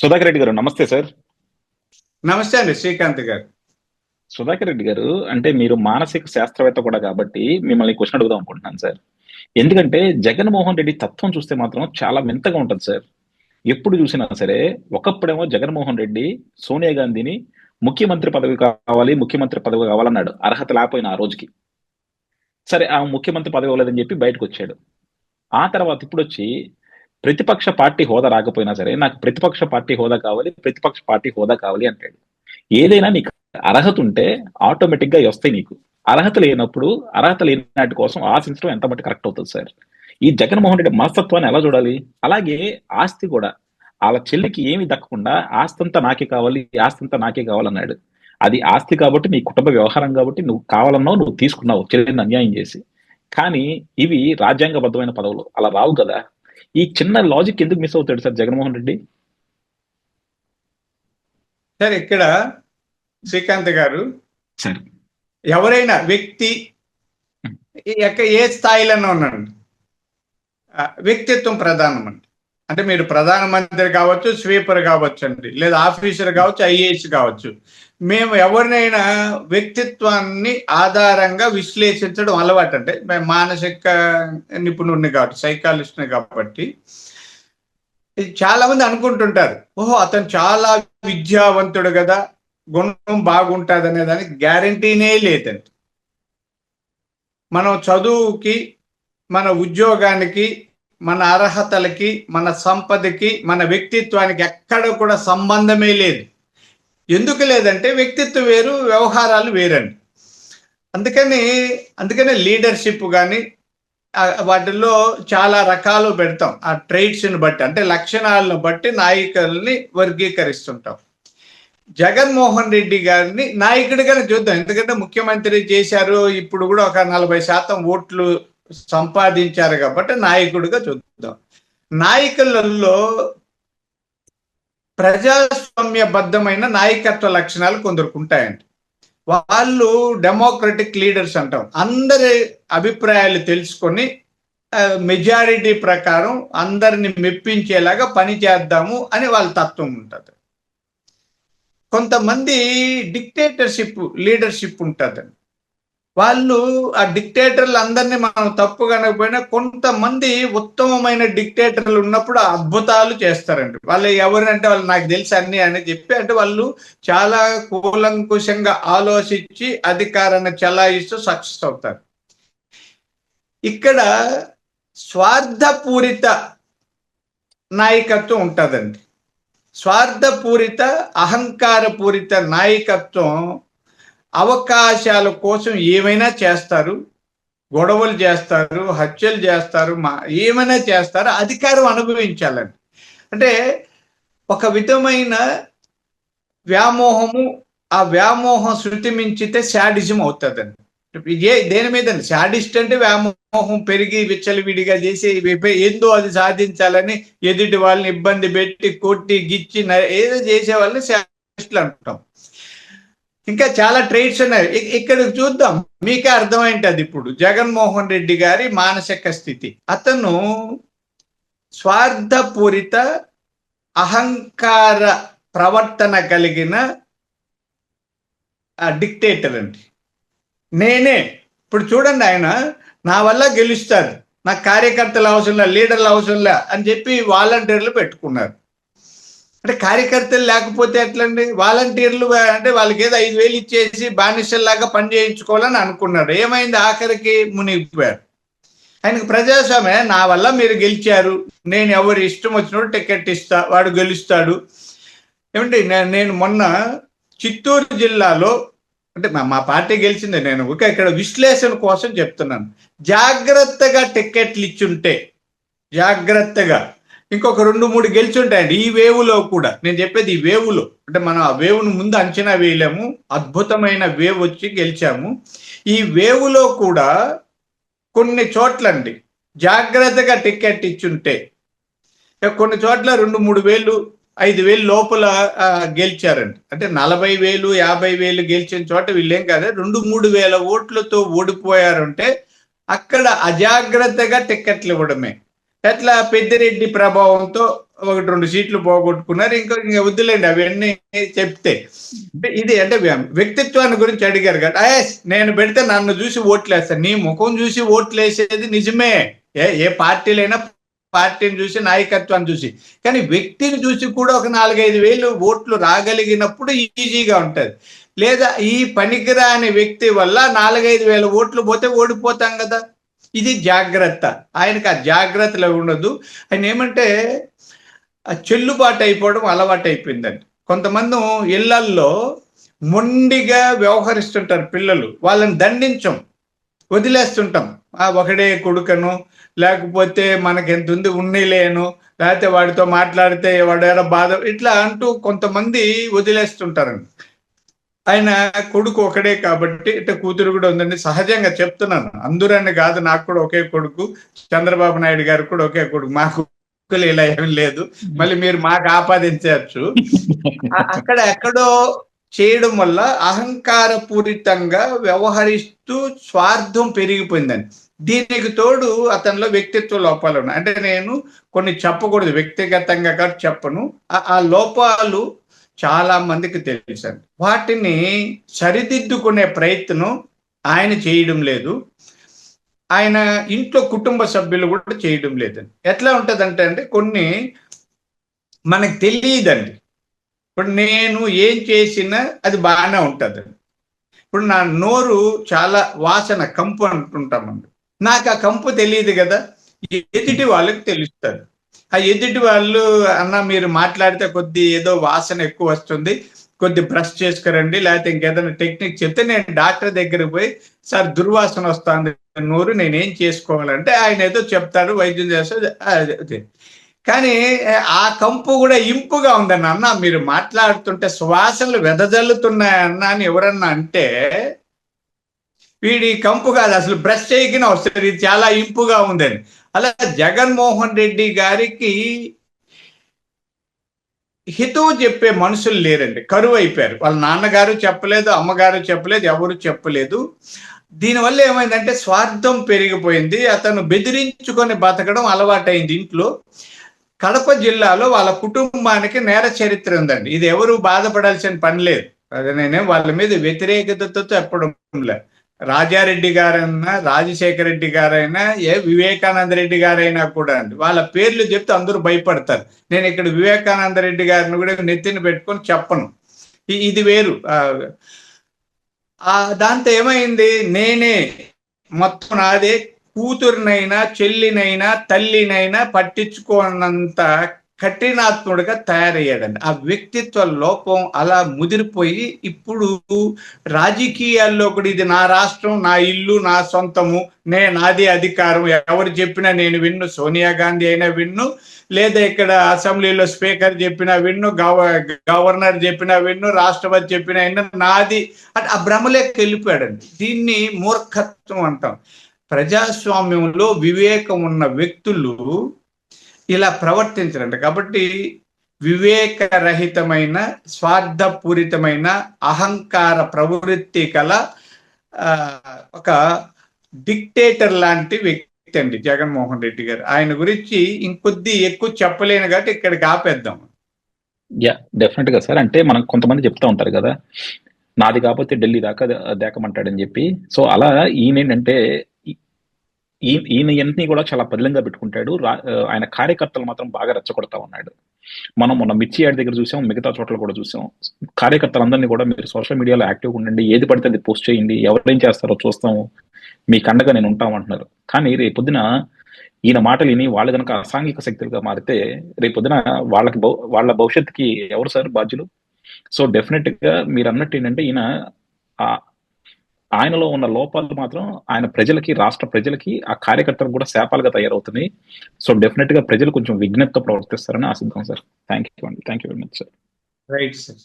సుధాకర్ రెడ్డి గారు నమస్తే సార్. నమస్తే అండి శ్రీకాంత్ గారు. సుధాకర్ రెడ్డి గారు అంటే మీరు మానసిక శాస్త్రవేత్త కూడా కాబట్టి మిమ్మల్ని క్వశ్చన్ అడుగుదాం అనుకుంటున్నాను సార్. ఎందుకంటే జగన్మోహన్ రెడ్డి తత్వం చూస్తే మాత్రం చాలా వింతగా ఉంటుంది సార్. ఎప్పుడు చూసినా సరే ఒకప్పుడేమో జగన్మోహన్ రెడ్డి సోనియా గాంధీని ముఖ్యమంత్రి పదవి కావాలి ముఖ్యమంత్రి పదవి కావాలన్నాడు. అర్హత లేకపోయినా ఆ రోజుకి. సరే ఆ ముఖ్యమంత్రి పదవి ఇవ్వలేదని చెప్పి బయటకు వచ్చాడు. ఆ తర్వాత ఇప్పుడు వచ్చి ప్రతిపక్ష పార్టీ హోదా రాకపోయినా సరే నాకు ప్రతిపక్ష పార్టీ హోదా కావాలి ప్రతిపక్ష పార్టీ హోదా కావాలి అంటాడు. ఏదైనా నీకు అర్హత ఉంటే ఆటోమేటిక్గా వస్తాయి నీకు. అర్హత లేనప్పుడు అర్హత లేని వాటి కోసం ఆశించడం ఎంత మట్టి కరెక్ట్ అవుతుంది సార్? ఈ జగన్మోహన్ రెడ్డి మనస్తత్వాన్ని ఎలా చూడాలి? అలాగే ఆస్తి కూడా. వాళ్ళ చెల్లికి ఏమి దక్కకుండా ఆస్తి అంతా నాకే కావాలి ఆస్తి అంతా నాకే కావాలన్నాడు. అది ఆస్తి కాబట్టి నీ కుటుంబ వ్యవహారం కాబట్టి నువ్వు కావాలన్నావు నువ్వు తీసుకున్నావు చెల్లిని అన్యాయం చేసి. కానీ ఇవి రాజ్యాంగబద్ధమైన పదవులు. అలా రావు కదా. ఈ చిన్న లాజిక్ ఎందుకు మిస్ అవుతాడు సార్ జగన్మోహన్ రెడ్డి? సార్ ఇక్కడ శ్రీకాంత్ గారు సార్. ఎవరైనా వ్యక్తి ఏ స్థాయిలోనే ఉన్నాడు. ఆ, వ్యక్తిత్వం ప్రధానం అండి అంటే మీరు ప్రధానమంత్రి కావచ్చు స్వీపర్ కావచ్చు అండి లేదా ఆఫీసర్ కావచ్చు ఐఏఎస్ కావచ్చు. మేము ఎవరినైనా వ్యక్తిత్వాన్ని ఆధారంగా విశ్లేషించడం అలవాటు అంటే మేము మానసిక నిపుణుడిని కాబట్టి సైకాలజిస్ట్ని కాబట్టి ఇది చాలా మంది అనుకుంటుంటారు ఓహో అతను చాలా విద్యావంతుడు కదా గుణం బాగుంటుంది అనే దానికి గ్యారంటీనే లేదండి మనం చదువుకి మన ఉద్యోగానికి మన అర్హతలకి మన సంపదకి మన వ్యక్తిత్వానికి ఎక్కడ కూడా సంబంధమే లేదు. ఎందుకు లేదంటే వ్యక్తిత్వం వేరు వ్యవహారాలు వేరండి. అందుకని అందుకనే లీడర్షిప్ కానీ వాటిల్లో చాలా రకాలు పెడతాం. ఆ ట్రైట్స్ని బట్టి అంటే లక్షణాలను బట్టి నాయకుల్ని వర్గీకరిస్తుంటాం. జగన్మోహన్ రెడ్డి గారిని నాయకుడిగానే చూద్దాం. ఎందుకంటే ముఖ్యమంత్రి చేశారు ఇప్పుడు కూడా ఒక నలభై శాతం ఓట్లు సంపాదించారు కాబట్టి నాయకుడిగా చూద్దాం. నాయకులలో ప్రజాస్వామ్యబద్ధమైన నాయకత్వ లక్షణాలు కొందరికి ఉంటాయండి వాళ్ళు డెమోక్రటిక్ లీడర్స్ అంటాం. అందరి అభిప్రాయాలు తెలుసుకొని మెజారిటీ ప్రకారం అందరిని మెప్పించేలాగా పని చేద్దాము అని వాళ్ళ తత్వం ఉంటుంది. కొంతమంది డిక్టేటర్షిప్ లీడర్షిప్ ఉంటుందండి. వాళ్ళు ఆ డిక్టేటర్లు అందరినీ మనం తప్పు కనకపోయినా కొంతమంది ఉత్తమమైన డిక్టేటర్లు ఉన్నప్పుడు అద్భుతాలు చేస్తారండి. వాళ్ళు ఎవరంటే వాళ్ళు నాకు తెలుసు అన్ని అని చెప్పి అంటే వాళ్ళు చాలా కూలంకుషంగా ఆలోచించి అధికారాన్ని చెలాయిస్తూ సక్సెస్ అవుతారు. ఇక్కడ స్వార్థపూరిత నాయకత్వం ఉంటుందండి. స్వార్థపూరిత అహంకారపూరిత నాయకత్వం అవకాశాల కోసం ఏమైనా చేస్తారు? గొడవలు చేస్తారు హత్యలు చేస్తారు మా ఏమైనా చేస్తారు? అధికారం అనుభవించాలని అంటే ఒక విధమైన వ్యామోహము ఆ వ్యామోహం శృతి మించితే శాడిజం అవుతుందండి. ఏ దేని మీద శాడిస్ట్ అంటే వ్యామోహం పెరిగి విచ్చలవిడిగా చేసి ఏందో అది సాధించాలని ఎదుటి వాళ్ళని ఇబ్బంది పెట్టి కొట్టి గిచ్చి ఏదో చేసే వాళ్ళని శాడిస్టులు అంటాం. ఇంకా చాలా ట్రేడ్స్ ఉన్నాయి. ఇక్కడ చూద్దాం. మీకే అర్థమైంటది ఇప్పుడు. జగన్మోహన్ రెడ్డి గారి మానసిక స్థితి. అతను స్వార్థపూరిత అహంకార ప్రవర్తన కలిగిన డిక్టేటర్ అండి. నేనే. ఇప్పుడు చూడండి ఆయన నా వల్ల గెలుస్తారు. నాకు కార్యకర్తలు అవసరంలే లీడర్లు అవసరంలే అని చెప్పి వాలంటీర్లు పెట్టుకున్నారు. అంటే కార్యకర్తలు లేకపోతే ఎట్లండి? వాలంటీర్లు అంటే వాళ్ళకి ఏదో ఐదు వేలు ఇచ్చేసి బానిసల్లాగా పని చేయించుకోవాలని అనుకున్నాడు. ఏమైంది? ఆఖరికి మునిగిపోయారు ఆయనకు ప్రజాస్వామ్య నా వల్ల మీరు గెలిచారు. నేను ఎవరు ఇష్టం వచ్చినప్పుడు టికెట్ ఇస్తా వాడు గెలుస్తాడు. ఏమంటే నేను మొన్న చిత్తూరు జిల్లాలో అంటే మా పార్టీ గెలిచింది. నేను ఒక ఇక్కడ విశ్లేషణ కోసం చెప్తున్నాను. జాగ్రత్తగా టికెట్లు ఇచ్చుంటే జాగ్రత్తగా ఇంకొక రెండు మూడు గెలిచుంటాయండి. ఈ వేవులో కూడా. నేను చెప్పేది ఈ వేవులో. అంటే మనం ఆ వేవును ముందు అంచనా వేయలేము. అద్భుతమైన వేవ్ వచ్చి గెలిచాము. ఈ వేవులో కూడా కొన్ని చోట్లండి. జాగ్రత్తగా టికెట్ ఇచ్చుంటే. కొన్ని చోట్ల రెండు మూడు వేలు ఐదు వేలు లోపల గెలిచారండి. అంటే నలభై వేలు యాభై వేలు గెలిచిన చోట వీళ్ళేం కాదు. రెండు మూడు వేల ఓట్లతో ఓడిపోయారంటే అక్కడ అజాగ్రత్తగా టిక్కెట్లు ఇవ్వడమే. ఎట్లా పెద్దిరెడ్డి ప్రభావంతో ఒకటి రెండు సీట్లు పోగొట్టుకున్నారు ఇంకా ఇంకా వద్దులేండి అవన్నీ చెప్తే. ఇది అంటే వ్యక్తిత్వాన్ని గురించి అడిగారు కదా. అయ్యస్ నేను పెడితే నన్ను చూసి ఓట్లేస్తాను నీ ముఖం చూసి ఓట్లేసేది నిజమే. ఏ ఏ పార్టీలైనా పార్టీని చూసి నాయకత్వాన్ని చూసి. కానీ వ్యక్తిని చూసి కూడా ఒక నాలుగైదు వేలు ఓట్లు రాగలిగినప్పుడు ఈజీగా ఉంటుంది. లేదా ఈ పనికిరాని వ్యక్తి వల్ల నాలుగైదు వేల ఓట్లు పోతే ఓడిపోతాం కదా. ఇది జాగ్రత్త. ఆయనకు ఆ జాగ్రత్తలు ఉండదు ఆయన ఏమంటే చెల్లుబాటు అయిపోవడం అలవాటు అయిపోయిందండి కొంతమంది ఇళ్ళల్లో మొండిగా వ్యవహరిస్తుంటారు పిల్లలు. వాళ్ళని దండించం వదిలేస్తుంటాం. ఆ ఒకడే కొడుకను లేకపోతే మనకి ఎంత ఉంది ఉన్నీలేను లేకపోతే వాడితో మాట్లాడితే వాడేరా బాధ ఇట్లా అంటూ కొంతమంది వదిలేస్తుంటారండి. ఆయన కొడుకు ఒకడే కాబట్టి ఇట్ట కూతురు కూడా ఉందండి. సహజంగా చెప్తున్నాను. అందరని కాదు నాకు కూడా ఒకే కొడుకు చంద్రబాబు నాయుడు గారు కూడా ఒకే కొడుకు. మాకు ఇలా ఏం లేదు. మళ్ళీ మీరు మాకు ఆపాదించవచ్చు. అక్కడ ఎక్కడో చేయడం వల్ల అహంకార పూరితంగా వ్యవహరిస్తూ స్వార్థం పెరిగిపోయిందండి. దీనికి తోడు అతనిలో వ్యక్తిత్వ లోపాలు ఉన్నాయి. అంటే నేను కొన్ని చెప్పకూడదు. వ్యక్తిగతంగా కాదు చెప్పను. ఆ లోపాలు చాలా మందికి తెలుసండి. వాటిని సరిదిద్దుకునే ప్రయత్నం ఆయన చేయడం లేదు. ఆయన ఇంట్లో కుటుంబ సభ్యులు కూడా చేయడం లేదండి. ఎట్లా ఉంటుందంటే అంటే కొన్ని మనకు తెలియదండి. ఇప్పుడు నేను ఏం చేసినా అది బాగానే ఉంటుందండి. ఇప్పుడు నా నోరు చాలా వాసన కంపు అంటుంటామండి. నాకు ఆ కంపు తెలియదు కదా ఎదుటి వాళ్ళకి తెలుస్తుంది. ఆ ఎదుటి వాళ్ళు అన్న మీరు మాట్లాడితే కొద్ది ఏదో వాసన ఎక్కువ వస్తుంది. కొద్ది బ్రష్ చేసుకురండి. లేకపోతే ఇంకేదైనా టెక్నిక్ చెప్తే నేను డాక్టర్ దగ్గరికి పోయి సార్ దుర్వాసన వస్తుంది. నూరు నేనేం చేసుకోవాలంటే ఆయన ఏదో చెప్తాడు వైద్యం చేస్తాడు కానీ ఆ కంపు కూడా ఇంపుగా ఉందన్న అన్న. మీరు మాట్లాడుతుంటే సువాసనలు వెదజల్లుతున్నాయన్న అని ఎవరన్నా అంటే వీడి కంపు కాదు. అసలు బ్రష్ చేయకనే వస్తుంది. ఇది చాలా ఇంపుగా ఉందని అలా జగన్మోహన్ రెడ్డి గారికి హితవు చెప్పే మనుషులు లేరండి. కరువు అయిపోయారు. వాళ్ళ నాన్నగారు చెప్పలేదు అమ్మగారు చెప్పలేదు ఎవరు చెప్పలేదు. దీనివల్ల ఏమైందంటే స్వార్థం పెరిగిపోయింది. అతను బెదిరించుకొని బతకడం అలవాటైంది ఇంట్లో. కడప జిల్లాలో వాళ్ళ కుటుంబానికి నేర చరిత్ర ఉందండి. ఇది ఎవరు బాధపడాల్సిన పని లేదు. అదే నేనే వాళ్ళ మీద వ్యతిరేకతతో చెప్పడం లేదు రాజారెడ్డి గారైనా రాజశేఖర రెడ్డి గారైనా ఏ వివేకానంద రెడ్డి గారైనా కూడా అండి. వాళ్ళ పేర్లు చెప్తే అందరూ భయపడతారు. నేను ఇక్కడ వివేకానంద రెడ్డి గారిని కూడా నెత్తిన పెట్టుకొని చెప్పను. ఇది వేరు. దాంతో ఏమైంది? నేనే మొత్తం నాదే కూతురునైనా చెల్లినైనా తల్లినైనా పట్టించుకోనంత కఠినాత్ముడిగా తయారయ్యాడండి. ఆ వ్యక్తిత్వ లోపం అలా ముదిరిపోయి ఇప్పుడు రాజకీయాల్లో కూడా ఇది నా రాష్ట్రం నా ఇల్లు నా సొంతము నే నాది అధికారం ఎవరు చెప్పినా నేను విన్ను సోనియా గాంధీ అయినా విన్ను లేదా ఇక్కడ అసెంబ్లీలో స్పీకర్ చెప్పినా విన్ను గవ గవర్నర్ చెప్పినా విన్ను రాష్ట్రపతి చెప్పినా అయినా నాది అంటే ఆ భ్రమలోకి వెళ్ళిపోయాడండి. దీన్ని మూర్ఖత్వం అంటాం. ప్రజాస్వామ్యంలో వివేకం ఉన్న వ్యక్తులు ఇలా ప్రవర్తించరంట. కాబట్టి వివేకరహితమైన స్వార్థపూరితమైన అహంకార ప్రవృత్తి కల ఒక డిక్టేటర్ లాంటి వ్యక్తి అండి జగన్మోహన్ రెడ్డి గారు. ఆయన గురించి ఇంకొద్ది ఎక్కువ చెప్పలేను కాబట్టి ఇక్కడికి ఆపేద్దాం. యా డెఫినెట్గా సార్. అంటే మనం కొంతమంది చెప్తా ఉంటారు కదా నాది కాకపోతే ఢిల్లీ దాకా దేకమంటాడని చెప్పి. సో అలా ఈయన ఏంటంటే ఈయన ఎన్ని కూడా చాలా పదిలంగా పెట్టుకుంటాడు. ఆయన కార్యకర్తలు మాత్రం బాగా రెచ్చగొడతా ఉన్నాడు. మనం మొన్న మిర్చి యాడ్ దగ్గర చూసాం మిగతా చోట్ల కూడా చూసాం. కార్యకర్తలందరినీ కూడా మీరు సోషల్ మీడియాలో యాక్టివ్గా ఉండండి. ఏది పడితే అది పోస్ట్ చేయండి. ఎవరేం చేస్తారో చూస్తాము మీ కండగా నేను ఉంటామంటున్నారు కానీ రేపొద్దున ఈయన మాటలు విని వాళ్ళు కనుక అసాంఘిక శక్తులుగా మారితే రేపొద్దున వాళ్ళకి వాళ్ళ భవిష్యత్తుకి ఎవరు సార్ బాధ్యులు? సో డెఫినెట్గా మీరు అన్నట్టు ఏంటంటే ఈయన ఆయనలో ఉన్న లోపాలు మాత్రం ఆయన ప్రజలకి రాష్ట్ర ప్రజలకి ఆ కార్యకర్తలకు కూడా శాపాలుగా తయారవుతున్నాయి. సో డెఫినెట్గా ప్రజలు కొంచెం విజ్ఞతతో ప్రవర్తిస్తారని ఆశిద్దాం సార్. థ్యాంక్ యూ అండి. Thank you very much sir right sir